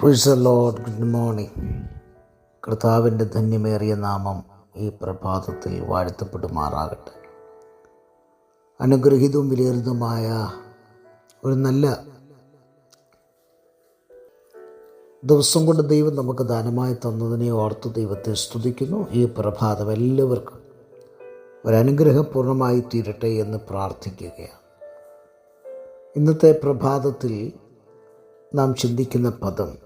പ്രീസ് load good morning കർത്താവിന്റെ ധന്യമേറിയ നാമം ഈ പ്രഭാതത്തിൽ വാഴ്ത്തപ്പെടുമാറാകട്ടെ. അനുഗ്രഹീതവും വിലയിരുതുമായ ഒരു നല്ല ദിവസം കൊണ്ട് ദൈവം നമുക്ക് ദാനമായി തന്നതിനെ ഓർത്ത് ദൈവത്തെ സ്തുതിക്കുന്നു. ഈ പ്രഭാതം എല്ലാവർക്കും ഒരനുഗ്രഹപൂർണമായി തീരട്ടെ എന്ന് പ്രാർത്ഥിക്കുകയാണ്. ഇന്നത്തെ പ്രഭാതത്തിൽ നാം ചിന്തിക്കുന്ന പദം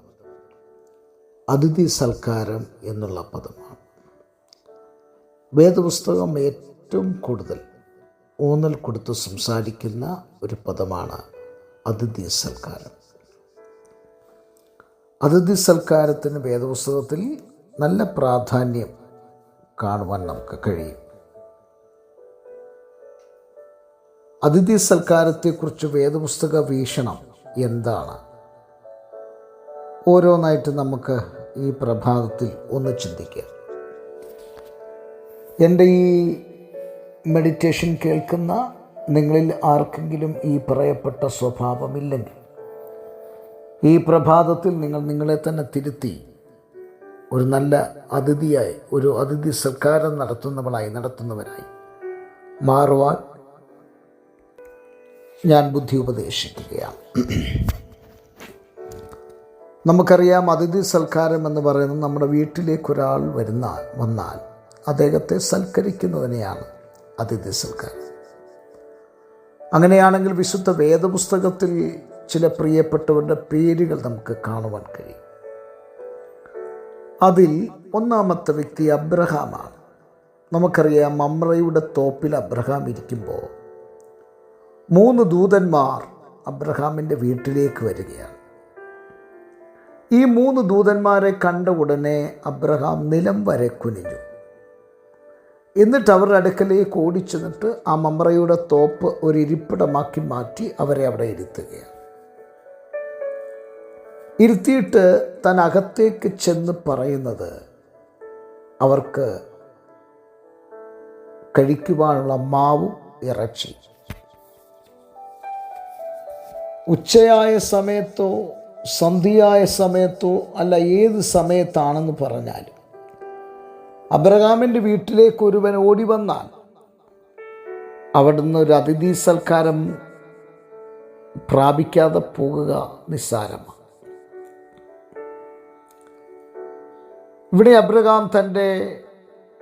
അതിഥി സൽക്കാരം എന്നുള്ള പദമാണ്. വേദപുസ്തകം ഏറ്റവും കൂടുതൽ ഊന്നൽ കൊടുത്ത് സംസാരിക്കുന്ന ഒരു പദമാണ് അതിഥി സൽക്കാരം. അതിഥി സൽക്കാരത്തിന് വേദപുസ്തകത്തിൽ നല്ല പ്രാധാന്യം കാണുവാൻ നമുക്ക് കഴിയും. അതിഥി സൽക്കാരത്തെക്കുറിച്ച് വേദപുസ്തക വീക്ഷണം എന്താണ്? ഓരോന്നായിട്ട് നമുക്ക് ഈ പ്രഭാതത്തിൽ ഒന്ന് ചിന്തിക്കുക. എന്റെ ഈ മെഡിറ്റേഷൻ കേൾക്കുന്ന നിങ്ങളിൽ ആർക്കെങ്കിലും ഈ പറയപ്പെട്ട സ്വഭാവമില്ലെങ്കിൽ ഈ പ്രഭാതത്തിൽ നിങ്ങൾ നിങ്ങളെ തന്നെ തിരുത്തി ഒരു നല്ല അതിഥിയായി ഒരു അതിഥി സൽക്കാരം നടത്തുന്നവളായി നടത്തുന്നവരായി മാറുവാൻ ഞാൻ ബുദ്ധി ഉപദേശിക്കുകയാണ്. നമുക്കറിയാം അതിഥി സൽക്കാരം എന്ന് പറയുന്നത് നമ്മുടെ വീട്ടിലേക്ക് ഒരാൾ വന്നാൽ അദ്ദേഹത്തെ സൽക്കരിക്കുന്നതിനെയാണ് അതിഥി സൽക്കാരം. അങ്ങനെയാണെങ്കിൽ വിശുദ്ധ വേദപുസ്തകത്തിൽ ചില പ്രിയപ്പെട്ടവരുടെ പേരുകൾ നമുക്ക് കാണുവാൻ കഴിയും. അതിൽ ഒന്നാമത്തെ വ്യക്തി അബ്രഹാമാണ്. നമുക്കറിയാം മമ്രയുടെ തോപ്പിൽ അബ്രഹാം ഇരിക്കുമ്പോൾ മൂന്ന് ദൂതന്മാർ അബ്രഹാമിന്റെ വീട്ടിലേക്ക് വരികയാണ്. ഈ മൂന്ന് ദൂതന്മാരെ കണ്ട ഉടനെ അബ്രഹാം നിലം വരെ കുനിഞ്ഞു. എന്നിട്ട് അവരുടെ അടുക്കലേക്ക് ഓടിച്ചെന്നിട്ട് ആ മമ്രയുടെ തോപ്പ് ഒരു ഇരിപ്പിടമാക്കി മാറ്റി അവരെ അവിടെ ഇരുത്തുകയാണ്. ഇരുത്തിയിട്ട് താൻ അകത്തേക്ക് ചെന്ന് പറയുന്നത് അവർക്ക് കഴിക്കുവാനുള്ള മാവും ഇറച്ചി ഉച്ചയായ സമയത്തോ സന്ധ്യയായ സമയത്തോ അല്ല ഏത് സമയത്താണെന്ന് പറഞ്ഞാൽ അബ്രഹാമിന്റെ വീട്ടിലേക്ക് ഒരുവൻ ഓടി വന്നാൽ അവിടുന്ന് ഒരു അതിഥി സൽക്കാരം പ്രാപിക്കാതെ പോകുക നിസ്സാരമാണ്. ഇവിടെ അബ്രഹാം തന്റെ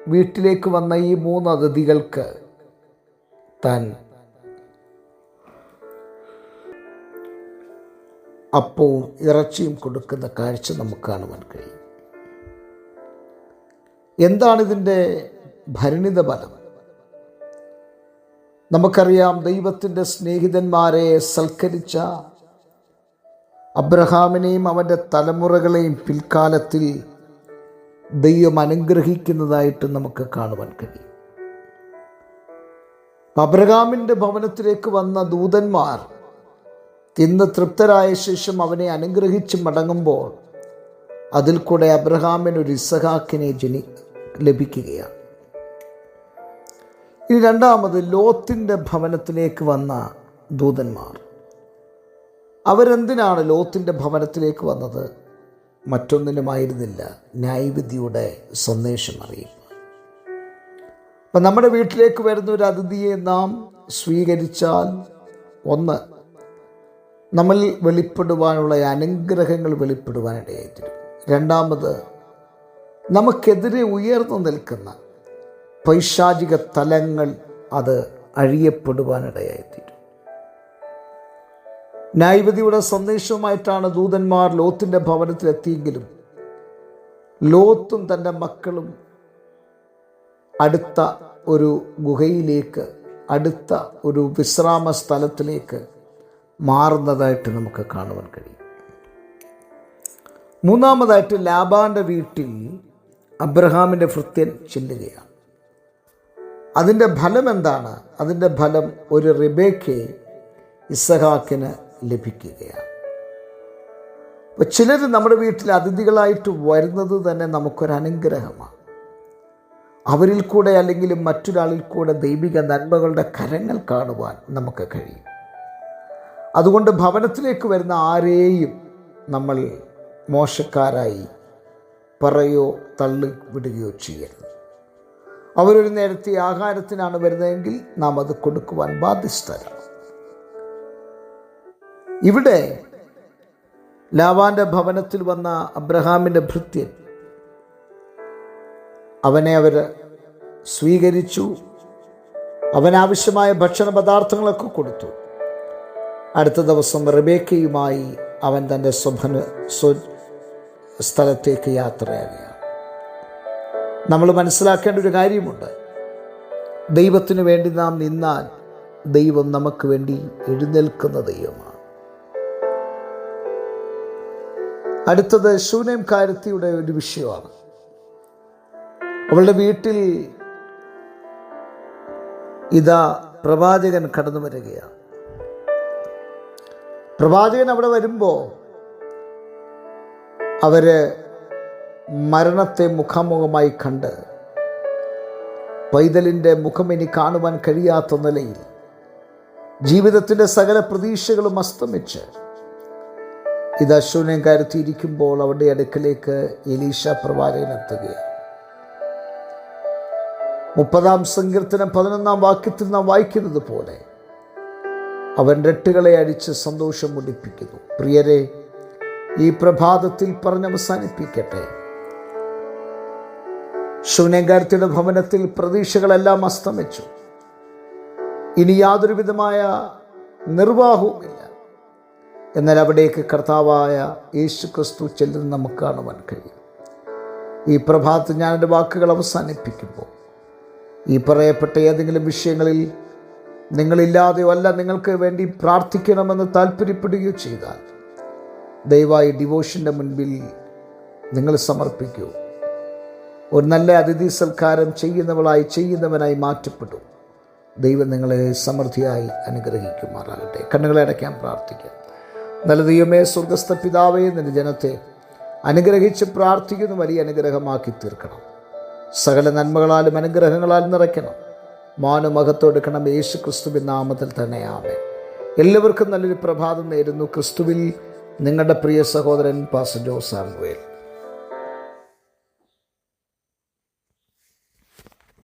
വീട്ടിലേക്ക് വന്ന ഈ മൂന്ന് അതിഥികൾക്ക് താൻ അപ്പവും ഇറച്ചിയും കൊടുക്കുന്ന കാഴ്ച നമുക്ക് കാണുവാൻ കഴിയും. എന്താണിതിന്റെ ഭരണിത ഫലം? നമുക്കറിയാം ദൈവത്തിന്റെ സ്നേഹിതന്മാരെ സൽക്കരിച്ച അബ്രഹാമിനെയും അവന്റെ തലമുറകളെയും പിൽക്കാലത്തിൽ ദൈവം അനുഗ്രഹിക്കുന്നതായിട്ട് നമുക്ക് കാണുവാൻ കഴിയും. അബ്രഹാമിന്റെ ഭവനത്തിലേക്ക് വന്ന ദൂതന്മാർ തിന്ന് തൃപ്തരായ ശേഷം അവനെ അനുഗ്രഹിച്ച് മടങ്ങുമ്പോൾ അതിൽ കൂടെ അബ്രഹാമിന് ഒരു ഇസഹാക്കിനെ ജനി ലഭിക്കുകയാണ്. ഇനി രണ്ടാമത് ലോത്തിന്റെ ഭവനത്തിലേക്ക് വന്ന ദൂതന്മാർ. അവരെന്തിനാണ് ലോത്തിന്റെ ഭവനത്തിലേക്ക് വന്നത്? മറ്റൊന്നിനുമായിരുന്നില്ല ന്യായവിധിയുടെ സന്ദേശം അറിയും അപ്പം നമ്മുടെ വീട്ടിലേക്ക് വരുന്ന ഒരു അതിഥിയെ നാം സ്വീകരിച്ചാൽ ഒന്ന് നമ്മൾ വെളിപ്പെടുവാനുള്ള അനുഗ്രഹങ്ങൾ വെളിപ്പെടുവാനിടയായിത്തീരും രണ്ടാമത് നമുക്കെതിരെ ഉയർന്നു നിൽക്കുന്ന പൈശാചിക തലങ്ങൾ അത് അഴിയപ്പെടുവാനിടയായിത്തീരും ന്യായപതിയുടെ സന്ദേശവുമായിട്ടാണ് ദൂതന്മാർ ലോത്തിന്റെ ഭവനത്തിലെത്തിയെങ്കിലും ലോത്തും തന്റെ മക്കളും അടുത്ത ഒരു ഗുഹയിലേക്ക് അടുത്ത ഒരു വിശ്രാമ സ്ഥലത്തിലേക്ക് മാറുന്നതായിട്ട് നമുക്ക് കാണുവാൻ കഴിയും. മൂന്നാമതായിട്ട് ലാബാന്റെ വീട്ടിൽ അബ്രഹാമിന്റെ ഭൃത്യൻ ചെല്ലുകയാണ്. അതിന്റെ ഫലം എന്താണ്? അതിന്റെ ഫലം ഒരു റിബേക്ക് ഇസഹാക്കിന് ലഭിക്കുകയാണ്. അപ്പോൾ ചിലർ നമ്മുടെ വീട്ടിൽ അതിഥികളായിട്ട് വരുന്നത് തന്നെ നമുക്കൊരു അനുഗ്രഹമാണ്. അവരിൽ കൂടെ അല്ലെങ്കിൽ മറ്റൊരാളിൽ കൂടെ ദൈവിക നന്മകളുടെ കരങ്ങൾ കാണുവാൻ നമുക്ക് കഴിയും. അതുകൊണ്ട് ഭവനത്തിലേക്ക് വരുന്ന ആരെയും നമ്മൾ മോശക്കാരായി പറയോ തള്ളി വിടുകയോ ചെയ്യരുത്. അവരൊരു നേരത്തെ ആഹാരത്തിനാണ് വരുന്നതെങ്കിൽ നാം അത് കൊടുക്കുവാൻ ബാധ്യസ്ഥരാണ്. ഇവിടെ ലാവാന്റെ ഭവനത്തിൽ വന്ന അബ്രഹാമിന്റെ ഭൃത്യൻ അവനെ അവർ സ്വീകരിച്ചു. അവനാവശ്യമായ ഭക്ഷണ പദാർത്ഥങ്ങളൊക്കെ കൊടുത്തു. അടുത്ത ദിവസം റിബേക്കയുമായി അവൻ തന്റെ സ്വഭന സ്വ സ്ഥലത്തേക്ക് യാത്രയാകുകയാണ്. നമ്മൾ മനസ്സിലാക്കേണ്ട ഒരു കാര്യമുണ്ട്. ദൈവത്തിനു വേണ്ടി നാം നിന്നാൽ ദൈവം നമുക്ക് വേണ്ടി എഴുന്നേൽക്കുന്ന ദൈവമാണ്. അടുത്തത് ശൂനേം കാരത്തിയുടെ ഒരു വിഷയമാണ്. അവളുടെ വീട്ടിൽ ഇതാ പ്രവാചകൻ കടന്നു വരികയാണ്. പ്രവാചകൻ അവിടെ വരുമ്പോൾ അവർ മരണത്തെ മുഖാമുഖമായി കണ്ട് പൈതലിന്റെ മുഖം ഇനി കാണുവാൻ കഴിയാത്ത നിലയിൽ ജീവിതത്തിന്റെ സകല പ്രതീക്ഷകളും അസ്തമിച്ച് ഇത് അശ്വനം കരുത്തിയിരിക്കുമ്പോൾ അവരുടെ അടുക്കലേക്ക് എലീഷ പ്രവാചകൻ എത്തുകയാണ്. മുപ്പതാം സങ്കീർത്തനം പതിനൊന്നാം വാക്യത്തിൽ നാം വായിക്കുന്നത് പോലെ അവൻ രട്ടുകളെ അഴിച്ച് സന്തോഷം മുടിപ്പിക്കുന്നു. പ്രിയരെ ഈ പ്രഭാതത്തിൽ പറഞ്ഞവസാനിപ്പിക്കട്ടെ. ശൂന്യകാരത്തിയുടെ ഭവനത്തിൽ പ്രതീക്ഷകളെല്ലാം അസ്തമിച്ചു. ഇനി യാതൊരു വിധമായ നിർവാഹവുമില്ല. എന്നാൽ അവിടേക്ക് കർത്താവായ യേശു ക്രിസ്തു ചെല്ലുന്ന നമുക്ക് കാണുവാൻ കഴിയും. ഈ പ്രഭാതത്തിൽ ഞാൻ വാക്കുകൾ അവസാനിപ്പിക്കുമ്പോൾ ഈ പറയപ്പെട്ട ഏതെങ്കിലും വിഷയങ്ങളിൽ നിങ്ങളില്ലാതെയോ അല്ല നിങ്ങൾക്ക് വേണ്ടി പ്രാർത്ഥിക്കണമെന്ന് താല്പര്യപ്പെടുകയോ ചെയ്താൽ ദയവായി ഡിവോഷന്റെ മുൻപിൽ നിങ്ങൾ സമർപ്പിക്കൂ. ഒരു നല്ല അതിഥി സൽക്കാരം ചെയ്യുന്നവളായി ചെയ്യുന്നവനായി മാറ്റപ്പെടും ദൈവം നിങ്ങളെ സമൃദ്ധിയായി അനുഗ്രഹിക്കുമാറാകട്ടെ. കണ്ണുകളെ അടയ്ക്കാൻ പ്രാർത്ഥിക്കാം. നല്ല ദൈവമേ സ്വർഗസ്ഥ പിതാവേ നിന്റെ ജനത്തെ അനുഗ്രഹിച്ച് പ്രാർത്ഥിക്കുന്ന വലിയ അനുഗ്രഹമാക്കി തീർക്കണം. സകല നന്മകളാലും അനുഗ്രഹങ്ങളാലും നിറയ്ക്കണം. മാനുമഹത്വെടുക്കണം യേശു ക്രിസ്തുവിൻ നാമത്തിൽ തന്നെ. ആമേ എല്ലാവർക്കും നല്ലൊരു പ്രഭാതം നേരുന്നു. ക്രിസ്തുവിൽ നിങ്ങളുടെ പ്രിയ സഹോദരൻ പാസ ജോസ്